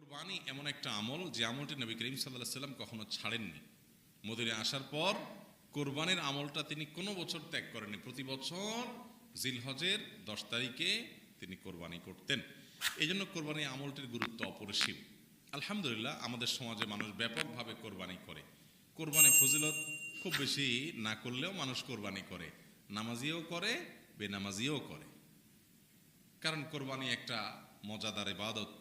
কোরবানি এমন একটা আমল যে আমলটি নবী করিম সাল্লাহ সাল্লাম কখনো ছাড়েননি। মদিনে আসার পর কোরবানির আমলটা তিনি কোনো বছর ত্যাগ করেননি। প্রতি বছর জিলহজের দশ তারিখে তিনি কোরবানি করতেন। এই জন্য কোরবানি আমলটির গুরুত্ব অপরিসীম। আলহামদুলিল্লাহ, আমাদের সমাজে মানুষ ব্যাপকভাবে কোরবানি করে। কোরবানি ফজিলত খুব বেশি না করলেও মানুষ কোরবানি করে। নামাজিও করে, বেনামাজিও করে। কারণ কোরবানি একটা মজাদার ইবাদত।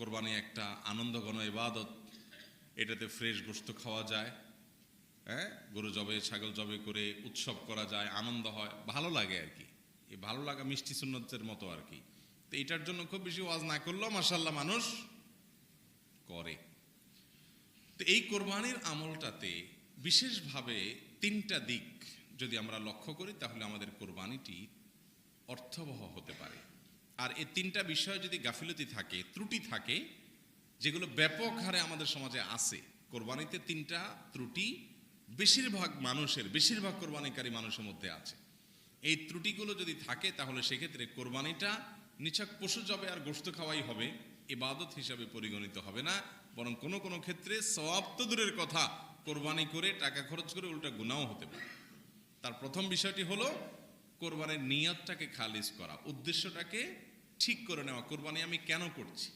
কোরবানি একটা আনন্দঘন ইবাদত। এটাতে ফ্রেশ গোস্ত খাওয়া যায় হ্যাঁ? গরু জবে, ছাগল জবে করে উৎসব করা যায়, আনন্দ হয়, ভালো লাগে আর কি। এই ভালো লাগা মিষ্টি সুন্নতের মতো আর কি। তো এটার জন্য খুব বেশি ওয়াজ না করলেও মাসাল্লাহ মানুষ করে। তো এই কোরবানির আমলটাতে বিশেষভাবে তিনটা দিক যদি আমরা লক্ষ্য করি, তাহলে আমাদের কোরবানিটি অর্থবহ হতে পারে। আর এই তিনটা বিষয় যদি গাফিলতি থাকে, ত্রুটি থাকে, যেগুলো ব্যাপক হারে আমাদের সমাজে আছে, কোরবানিতে তিনটা ত্রুটি বেশিরভাগ মানুষের, বেশিরভাগ কোরবানিকারী মানুষের মধ্যে আছে। এই ত্রুটিগুলো যদি থাকে, তাহলে সেক্ষেত্রে কোরবানিটা নিছক পশু জবে আর গোস্ত খাওয়াই হবে এবাদত হিসাবে পরিগণিত হবে না। বরং কোনো কোনো ক্ষেত্রে সওয়াব তো দূরের কথা, কোরবানি করে, টাকা খরচ করে উল্টা গুনাও হতে পারে। তার প্রথম বিষয়টি হলো, কোরবানির নিয়তটাকে খালিজ করা। উদ্দেশ্যটাকে ঠিক করে নেওয়া, কোরবানি আমি কেন করছি?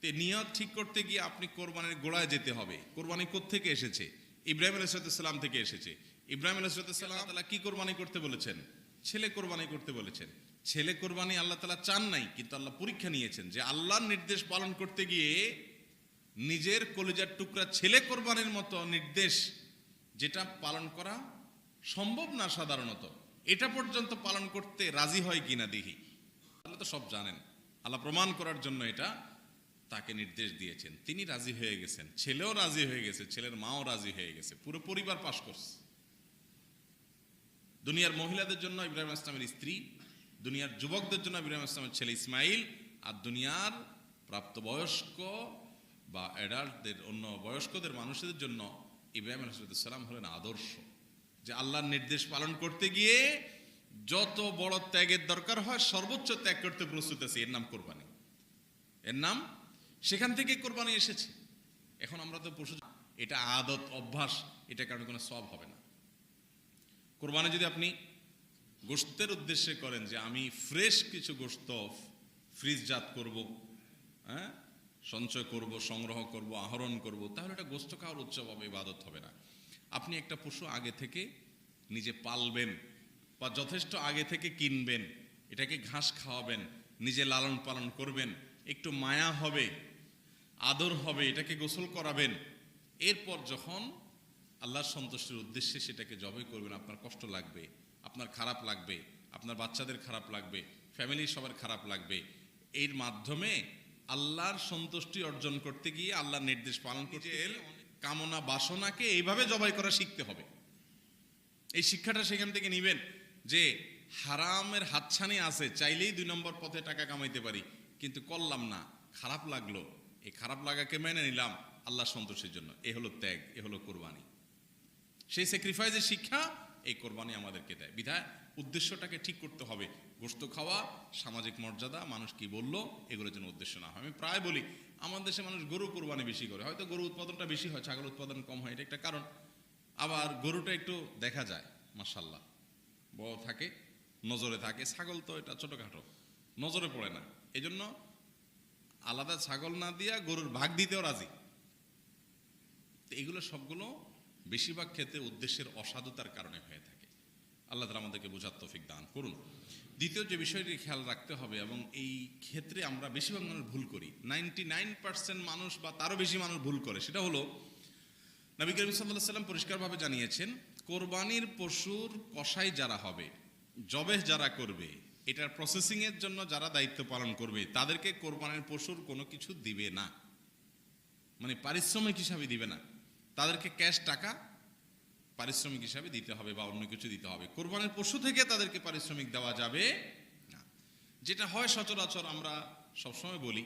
তে নিয়ত ঠিক করতে গিয়ে আপনি কোরবানির গোড়ায় যেতে হবে। কোরবানি থেকে এসেছে? ইব্রাহিম আলাইসালাম থেকে এসেছে। ইব্রাহিম আলাইসালাম তালা কি কোরবানি করতে বলেছেন? ছেলে কোরবানি করতে বলেছেন। ছেলে কোরবানি আল্লাহ তালা চান নাই, কিন্তু আল্লাহ পরীক্ষা নিয়েছেন যে আল্লাহর নির্দেশ পালন করতে গিয়ে নিজের কলিজার টুকরা ছেলে কোরবানির মতো নির্দেশ যেটা পালন করা সম্ভব না সাধারণত? এটা পর্যন্ত পালন করতে রাজি হয় কিনা দেখি আল্লাহ তো সব জানেন। আল্লাহ প্রমাণ করার জন্য এটা তাকে নির্দেশ দিয়েছেন। তিনি রাজি হয়ে গেছেন। ছেলেও রাজি হয়ে গেছে, ছেলের মাও রাজি হয়ে গেছে। পুরো পরিবার পাশ করছে। দুনিয়ার মহিলাদের জন্য ইব্রাহিম ইসলামের স্ত্রী, দুনিয়ার যুবকদের জন্য ইব্রাহিম ইসলামের ছেলে ইসমাইল, আর দুনিয়ার প্রাপ্তবয়স্ক বা অ্যাডাল্টদের অন্য বয়স্কদের মানুষদের জন্য ইব্রাহিম আলসালাম হলেন আদর্শ। যে আল্লাহর নির্দেশ পালন করতে গিয়ে যত বড় ত্যাগের দরকার হয়, সর্বোচ্চ ত্যাগ করতে প্রস্তুত আছে। এর নাম কোরবানি। এর নাম, সেখান থেকে কোরবানি এসেছে। এখন আমরা তো পশু এটা আদত, অভ্যাস, এটা কারণে কোনো সব হবে না। কোরবানি যদি আপনি গোস্তের উদ্দেশ্যে করেন যে আমি ফ্রেশ কিছু গোস্ত ফ্রিজজাত করব হ্যাঁ? সঞ্চয় করব, সংগ্রহ করব, আহরণ করব, তাহলে এটা গোস্ত খাওয়ার উৎসব হবে, ইবাদত হবে না। আপনি একটা পশু আগে থেকে নিজে পালবেন। বা যথেষ্ট আগে থেকে কিনবেন এটাকে ঘাস খাওয়াবেন নিজে লালন পালন করবেন একটু মায়া হবে আদর হবে এটাকে গোসল করাবেন এরপর যখন আল্লাহর সন্তুষ্টির উদ্দেশ্যে সেটাকে জবাই করবেন আপনার কষ্ট লাগবে আপনার খারাপ লাগবে আপনার বাচ্চাদের খারাপ লাগবে ফ্যামিলির সবার খারাপ লাগবে এর মাধ্যমে আল্লাহর সন্তুষ্টি অর্জন করতে গিয়ে আল্লাহর নির্দেশ পালন করতে কামনা বাসনাকে এইভাবে জবাই করা শিখতে হবে। এই শিক্ষাটা সেখান থেকে নিবেন। যে হারামের হাতছানি আছে, চাইলেই দুই নম্বর পথে টাকা কামাইতে পারি, কিন্তু করলাম না। খারাপ লাগল। এই খারাপ লাগাকে মেনে নিলাম। আল্লাহ সন্তোষের জন্য। এ হলো ত্যাগ, এ হলো কোরবানি। সেই স্যাক্রিফাইসের শিক্ষা এই কোরবানি আমাদেরকে দেয়। বিধায় উদ্দেশ্যটাকে ঠিক করতে হবে। গোস্ত খাওয়া, সামাজিক মর্যাদা, মানুষ কি বলল, এগুলোর জন্য উদ্দেশ্য না হয়। আমি প্রায় বলি আমাদের দেশে মানুষ গরু কোরবানি বেশি করে। হয়তো গরু উৎপাদনটা বেশি হয় ছাগল উৎপাদন কম হয়, এটা একটা কারণ। আবার গরুটা একটু দেখা যায় মাসাল্লাহ বড় থাকে, নজরে থাকে। ছাগল তো এটা ছোটোখাটো, নজরে পড়ে না। এই জন্য আলাদা ছাগল না দিয়া গরুর ভাগ দিতেও রাজি। তো এগুলো সবগুলো বেশিরভাগ ক্ষেত্রে উদ্দেশ্যের অসাধুতার কারণে হয়ে থাকে। আল্লাহ তালা আমাদেরকে বোঝার তৌফিক দান করুন। দ্বিতীয় যে বিষয়টি খেয়াল রাখতে হবে এবং এই ক্ষেত্রে আমরা বেশিরভাগ মানুষ ভুল করি। নাইনটি নাইন পার্সেন্ট মানুষ বা তারও বেশি মানুষ ভুল করে। সেটা হলো, নবী করিম সাল্লাহ সাল্লাম পরিষ্কারভাবে জানিয়েছেন কোরবানির পশুর কষাই যারা হবে, জবেহ যারা করবে, এটার প্রসেসিংয়ের জন্য যারা দায়িত্ব পালন করবে, তাদেরকে কোরবানির পশুর কোনো কিছু দিবে না। মানে পারিশ্রমিক হিসাবে দিবে না। তাদেরকে ক্যাশ টাকা পারিশ্রমিক হিসাবে দিতে হবে বা অন্য কিছু দিতে হবে। কোরবানির পশু থেকে তাদেরকে পারিশ্রমিক দেওয়া যাবে না। যেটা হয় সচরাচর আমরা সবসময় বলি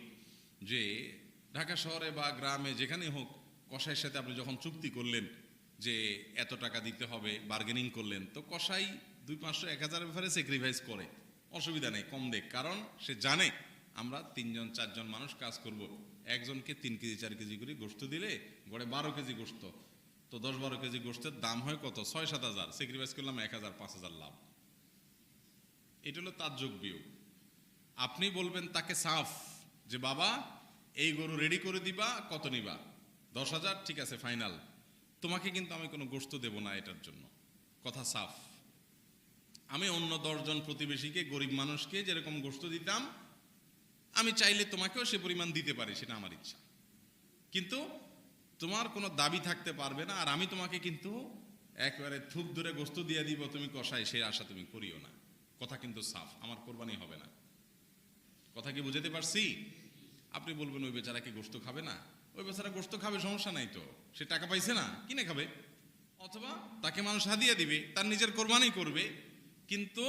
যে, ঢাকা শহরে বা গ্রামে যেখানেই হোক, কসাইয়ের সাথে আপনি যখন চুক্তি করলেন যে এত টাকা দিতে হবে বার্গেনিং করলেন, তো কসাই দুই পাঁচশো, এক হাজারের ব্যাপারে স্যাক্রিফাইস করে। অসুবিধা নেই, কম দেখ, কারণ সে জানে আমরা তিনজন, চারজন মানুষ কাজ করব। একজনকে তিন কেজি, চার কেজি করে গোস্ত দিলে গড়ে বারো কেজি গোস্ত তো দশ বারো কেজি গোস্তের দাম হয় কত? ছয়, সাত হাজার। স্যাক্রিফাইস করলাম এক হাজার, পাঁচ হাজার লাভ। এটা হলো তার যোগ বিয়োগ। আপনি বলবেন তাকে সাফ যে, বাবা, এই গরু রেডি করে দিবা, কত নিবা? দশ হাজার, ঠিক আছে ফাইনাল তোমাকে কিন্তু আমি কোনো গোস্ত দেব না এটার জন্য। কথা সাফ। আমি অন্য দশজন প্রতিবেশীকে, গরিব মানুষকে যেরকম গোস্ত দিতাম, আমি চাইলে তোমাকেও সে পরিমাণ দিতে পারি, সেটা আমার ইচ্ছা। কিন্তু তোমার কোনো দাবি থাকতে পারবে না, আর আমি তোমাকে কিন্তু একবারে থুপ ধরে গোস্ত দিয়ে দিব, তুমি কষাই সে আশা তুমি করিও না। কথা কিন্তু সাফ, আমার কোরবানি হবে না। কথা কি বুঝাতে পারছি? আপনি বলবেন, ওই বেচারা কি গোস্ত খাবে না? ওই বেচারা গোস্ত খাবে, সমস্যা নাই তো। সে টাকা পাইছে না, কিনে খাবে? অথবা তাকে মানুষ হাদিয়া দিবে, তার নিজের কোরবানি করবে। কিন্তু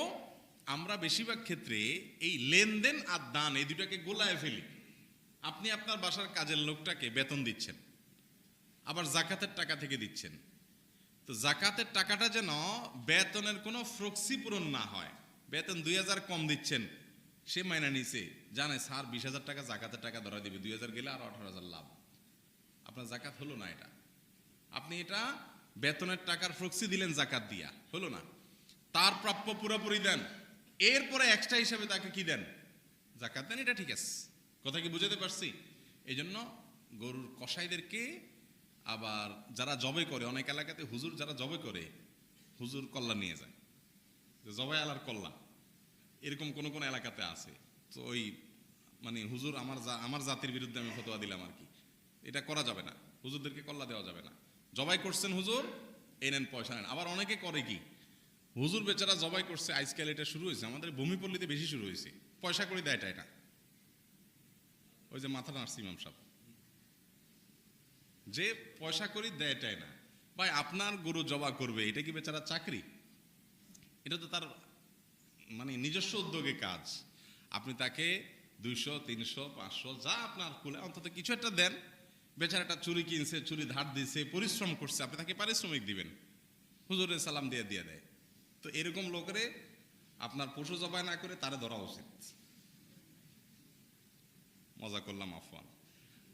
আমরা বেশিরভাগ ক্ষেত্রে এই লেনদেন আর দান, এই দুটাকে গোলায় ফেলি। আপনি আপনার বাসার কাজের লোকটাকে বেতন দিচ্ছেন, আবার জাকাতের টাকা থেকে দিচ্ছেন। তো জাকাতের টাকাটা যেন বেতনের কোনো ফ্রক্সি পূরণ না হয়। বেতন দুই হাজার কম দিচ্ছেন, সে মাইনা নিছে। জানে, স্যার, বিশ হাজার টাকা জাকাতের টাকা ধরা দিবে, দুই হাজার গেলে আরও আঠারো হাজার লাভ। আপনার জাকাত হলো না এটা। আপনি এটা বেতনের টাকার ফ্রক্সি দিলেন জাকাত দিয়া, হলো না। তার প্রাপ্য পুরোপুরি দেন। এরপরে এক্সট্রা হিসাবে তাকে কি দেন? জাকাত দেন, এটা ঠিক আছে। কথা কি বুঝাতে পারছি? এই জন্য গরুর কসাইদেরকে আবার যারা জবে করে, অনেক এলাকাতে হুজুর যারা জবে করে, হুজুর কল্লা নিয়ে যায়। জবাই আলার কল্লা এরকম কোন কোন এলাকাতে আছে। তো ওই মানে হুজুর আমার আমার জাতির বিরুদ্ধে আমি ফতোয়া দিলাম আর কি। এটা করা যাবে না। হুজুরদেরকে কল্লা দেওয়া যাবে না। জবাই করছেন হুজুর, এই নেন পয়সা নেন। আবার অনেকে করে কি, হুজুর বেচারা জবাই করছে, আজকাল এটা শুরু হয়েছে। আমাদের ভূমিপল্লীতে বেশি শুরু হয়েছে। পয়সা করে দেয় এটা ওই যে মাথা নার্সি ইমাম সাহেব। যে পয়সা করি দেয় এটাই না। ভাই, আপনার গরু জবা করবে, এটা কি বেচারা চাকরি? এটা তো তার মানে নিজস্ব উদ্যোগে কাজ। আপনি তাকে দুইশো, তিনশো, পাঁচশো, যা আপনার কুলে, অন্তত কিছু একটা দেন। বেচারাটা চুরি কিনছে, চুরি ধার দিছে, পরিশ্রম করছে, আপনি তাকে পারিশ্রমিক দিবেন। হুজুরের সালাম দিয়ে দিয়ে দেয়। তো এরকম লোকেরে আপনার পশু জবাই না করে তারে ধরা উচিত। মজা করলাম, আফওয়ান।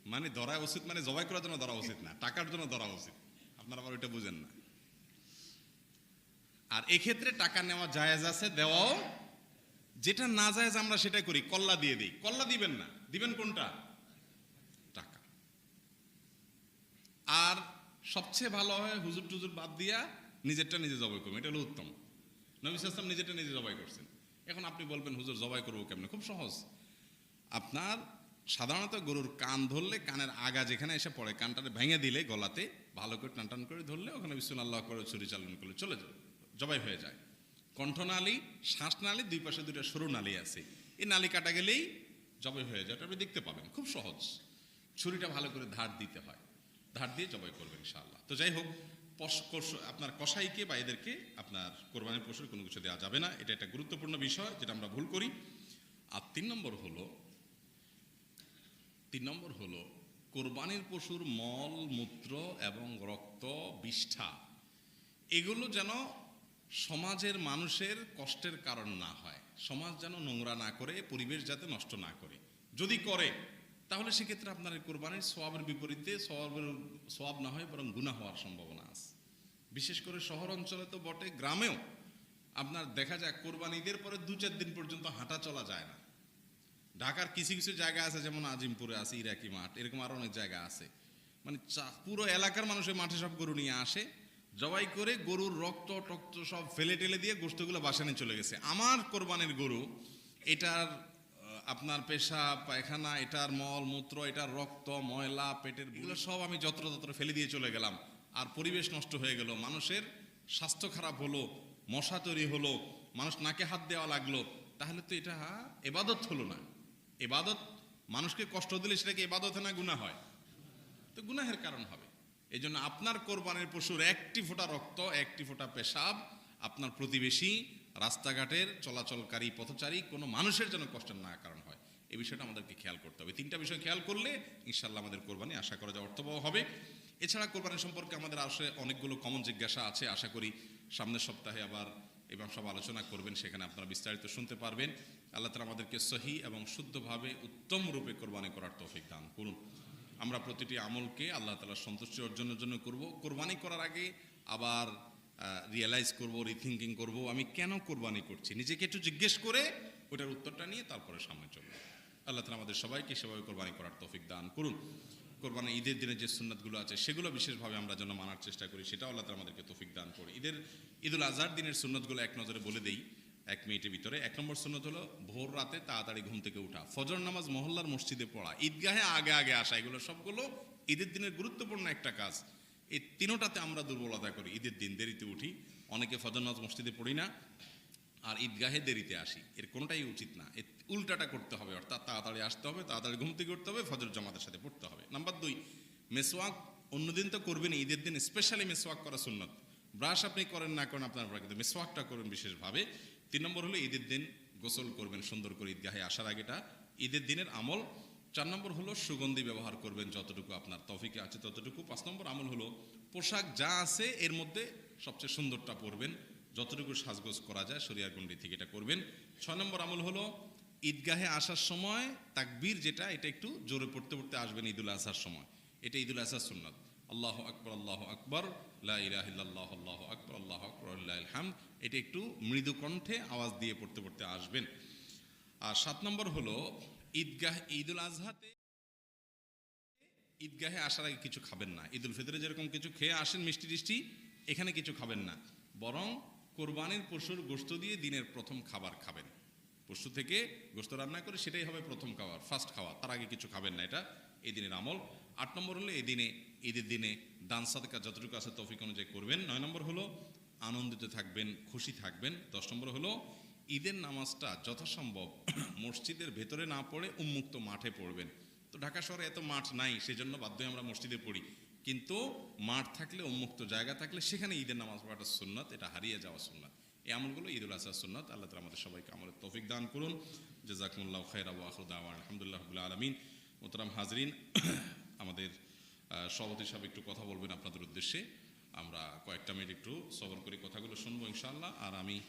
মানে ধরা উচিত মানে জবাই করার জন্য ধরা উচিত না, টাকার জন্য ধরা উচিত। আপনারা আবার ওইটা বুঝেন না। আর এক্ষেত্রে টাকা নেওয়া জায়েজ আছে, দেওয়াও। যেটা না জায়েজ আমরা সেটাই করি, কল্লা দিয়ে দিই। কল্লা দিবেন না, দিবেন কোনটা টাকা আর সবচেয়ে ভালো হয় হুজুর টুজুর বাদ দিয়া নিজেরটা নিজে জবাই করবেন। এটা হলো উত্তম। নবী সাল্লাম নিজেরটা নিজে জবাই করছেন। এখন আপনি বলবেন, হুজুর, জবাই করব কেমনে? খুব সহজ। আপনার সাধারণত গরুর কান ধরলে কানের আগা যেখানে এসে পড়ে কানটাতে ভেঙে দিলে গলাতে ভালো করে টান টান করে ধরলে ওখানে বিশ্বনাল্লাহ করে ছুরি চালন করলে চলে যাবে জবাই হয়ে যায়। কণ্ঠনালী, শ্বাসনালী, দুই পাশে দুটো সরু নালী আছে। এই নালী কাটা গেলেই জবাই হয়ে যায়। আপনি দেখতে পাবেন। খুব সহজ। ছুরিটা ভালো করে ধার দিতে হয়। ধার দিয়ে জবাই করবেন ইনশাআল্লাহ। তো যাই হোক আপনার কসাইকে বা এদেরকে আপনার কোরবানির পশুর কোনো কিছু দেওয়া যাবে না। এটা একটা গুরুত্বপূর্ণ বিষয় যেটা আমরা ভুল করি। আর তিন নম্বর হলো, তিন নম্বর হলো, কোরবানির পশুর মল, মূত্র এবং রক্ত, বিষ্ঠা, এগুলো যেন সমাজের মানুষের কষ্টের কারণ না হয়। সমাজ যেন নোংরা না করে, পরিবেশ যাতে নষ্ট না করে। যদি করে তাহলে সেক্ষেত্রে আপনার এই কোরবানির সোয়াবের বিপরীতে সোয়াবের সোয়াব না হয়, বরং গুণা হওয়ার সম্ভাবনা আছে। বিশেষ করে শহর অঞ্চলে তো বটে, গ্রামেও আপনার দেখা যায় কোরবানিদের পরে দু চার দিন পর্যন্ত হাঁটা চলা যায় না। ঢাকার কিছু কিছু জায়গা আছে, যেমন আজিমপুরে আছে, ইরাকি মাঠ, এরকম আরও অনেক জায়গা আছে। মানে পুরো এলাকার মানুষের মাঠে সব গরু নিয়ে আসে, জবাই করে গরুর রক্ত, টক্ত সব ফেলে টেলে দিয়ে গোস্তগুলো বাসানে চলে গেছে। আমার কোরবানির গরু, এটার আপনার পেশা পায়খানা এটার মল মূত্র এটার রক্ত ময়লা পেটের এগুলো সব আমি যত্র তত্র ফেলে দিয়ে চলে গেলাম। আর পরিবেশ নষ্ট হয়ে গেল। মানুষের স্বাস্থ্য খারাপ হলো মশা তৈরি হলো মানুষ নাকে হাত দেওয়া লাগল। তাহলে তো এটা এবাদত হলো না। এবাদত মানুষকে কষ্ট দিলে সেটাকে এবাদতে না গুণা হয়। তো গুনাহের কারণ হবে। এই জন্য আপনার কোরবানির পশুর একটি ফোঁটা রক্ত একটি ফোঁটা পেশাব আপনার প্রতিবেশী রাস্তাঘাটের চলাচলকারী পথচারী কোনো মানুষের যেন কষ্টের না কারণ হয়। এই বিষয়টা আমাদেরকে খেয়াল করতে হবে। তিনটা বিষয় খেয়াল করলে ইনশাল্লাহ আমাদের কোরবানি আশা করা যায় অর্থবহ হবে। এছাড়া কোরবানি সম্পর্কে আমাদের আসে অনেকগুলো কমন জিজ্ঞাসা আছে, আশা করি সামনের সপ্তাহে আবার এবং সব আলোচনা করবেন, সেখানে আপনারা বিস্তারিত শুনতে পারবেন। আল্লাহ তালা আমাদেরকে সহি এবং শুদ্ধভাবে উত্তম রূপে কোরবানি করার তৌফিক দান করুন। আমরা প্রতিটি আমলকে আল্লাহ তালার সন্তুষ্টি অর্জনের জন্য করব। কোরবানি করার আগে আবার রিয়েলাইজ করব রিথিঙ্কিং করব, আমি কেন কোরবানি করছি? নিজেকে একটু জিজ্ঞেস করে ওটার উত্তরটা নিয়ে তারপরে সামনে চলবো। আল্লাহ তালা আমাদের সবাইকে সেভাবে কোরবানি করার তৌফিক দান করুন। কোরবানি, ঈদের দিনে যে সুন্নাতগুলো আছে, সেগুলো বিশেষভাবে আমরা যেন মানার চেষ্টা করি, সেটাও আল্লাহ তালা আমাদেরকে তৌফিক দান করি ঈদের, ঈদুল আজহার দিনের সুন্নতগুলো এক নজরে বলে দেই, এক মিনিটের ভিতরে। এক নম্বর সুন্নত হলো ভোর রাতে তাড়াতাড়ি ঘুম থেকে উঠা ফজর নামাজ মহল্লার মসজিদে পড়া, ঈদগাহে আগে আগে আসা, এগুলো সবগুলো ঈদের দিনের গুরুত্বপূর্ণ একটা কাজ। এই তিনোটাতে আমরা দুর্বলতা করি। ঈদের দিন দেরিতে উঠি, অনেকে ফজর নামাজ মসজিদে পড়ি না, আর ঈদগাহে দেরিতে আসি। এর কোনোটাই উচিত না। এর উল্টাটা করতে হবে, অর্থাৎ তাড়াতাড়ি আসতে হবে, তাড়াতাড়ি ঘুম থেকে উঠতে হবে, ফজর জামাতের সাথে পড়তে হবে। নাম্বার দুই, মেসওয়াক অন্যদিন তো করবেন ঈদের দিন স্পেশালি মেসওয়াক করা সুন্নত। ব্রাশ আপনি করেন না করেন, আপনার কিন্তু মেসওয়াকটা করবেন বিশেষভাবে। তিন নম্বর হলো ঈদের দিন গোসল করবেন সুন্দর করে ঈদগাহে আসার আগেটা। ঈদের দিনের আমল চার নম্বর হলো সুগন্ধি ব্যবহার করবেন যতটুকু আপনার তফিকে আছে ততটুকু। পাঁচ নম্বর আমল হলো পোশাক যা আছে এর মধ্যে সবচেয়ে সুন্দরটা পরবেন, যতটুকু সাজগোজ করা যায় শরিয়ার গন্ডি থেকে এটা করবেন। ছয় নম্বর আমল হলো ঈদগাহে আসার সময় তাকবীর যেটা, এটা একটু জোরে পড়তে পড়তে আসবেন ঈদুল আজহার সময়। এটা ঈদুল আজহার সুন্নাত। আল্লাহ আকবর আল্লাহ আকবর, লা ইলাহা আল্লাহ আকবর আল্লাহ আকবর আল্লাহ হাম এটা একটু মৃদু কণ্ঠে আওয়াজ দিয়ে পড়তে পড়তে আসবেন। আর সাত নম্বর হলো ঈদগাহ, ঈদুল আজহাতে ঈদগাহে আসার আগে কিছু খাবেন না। ঈদুল ফিতরে যেরকম কিছু খেয়ে আসেন মিষ্টি টিষ্টি, এখানে কিছু খাবেন না। বরং কোরবানির পশুর গোস্ত দিয়ে দিনের প্রথম খাবার খাবেন। পশু থেকে গোস্ত রান্না করে সেটাই হবে প্রথম খাবার ফার্স্ট খাওয়া। তার আগে কিছু খাবেন না এটা, এই দিনের আমল। আট নম্বর হলো এই দিনে, ঈদের দিনে দান সাদকা যতটুকু আছে তৌফিক অনুযায়ী করবেন। নয় নম্বর হলো আনন্দিত থাকবেন, খুশি থাকবেন। দশ নম্বর হলো ঈদের নামাজটা যথাসম্ভব মসজিদের ভেতরে না পড়ে উন্মুক্ত মাঠে পড়বেন। তো ঢাকা শহরে এত মাঠ নাই, সেজন্য বাধ্য হয়ে আমরা মসজিদে পড়ি। কিন্তু মাঠ থাকলে, উন্মুক্ত জায়গা থাকলে, সেখানে ঈদের নামাজ পড়াটা সুন্নাত, এটা হারিয়ে যাওয়া সুন্নাত। এই আমলগুলো ঈদুল আসার সুন্নাত। আল্লাহ তালা আমাদের সবাইকে আমলের তৌফিক দান করুন। জাজাকুমুল্লাহ খৈর আলহামদুলিল্লাহ আলমিন। মোতরাম হাজরিন, আমাদের সভাপতি সাহেব একটু কথা বলবেন আপনাদের উদ্দেশ্যে। আমরা কয়েকটা মিনিট একটু সবর করে কথাগুলো শুনব ইনশাআল্লাহ। আর আমি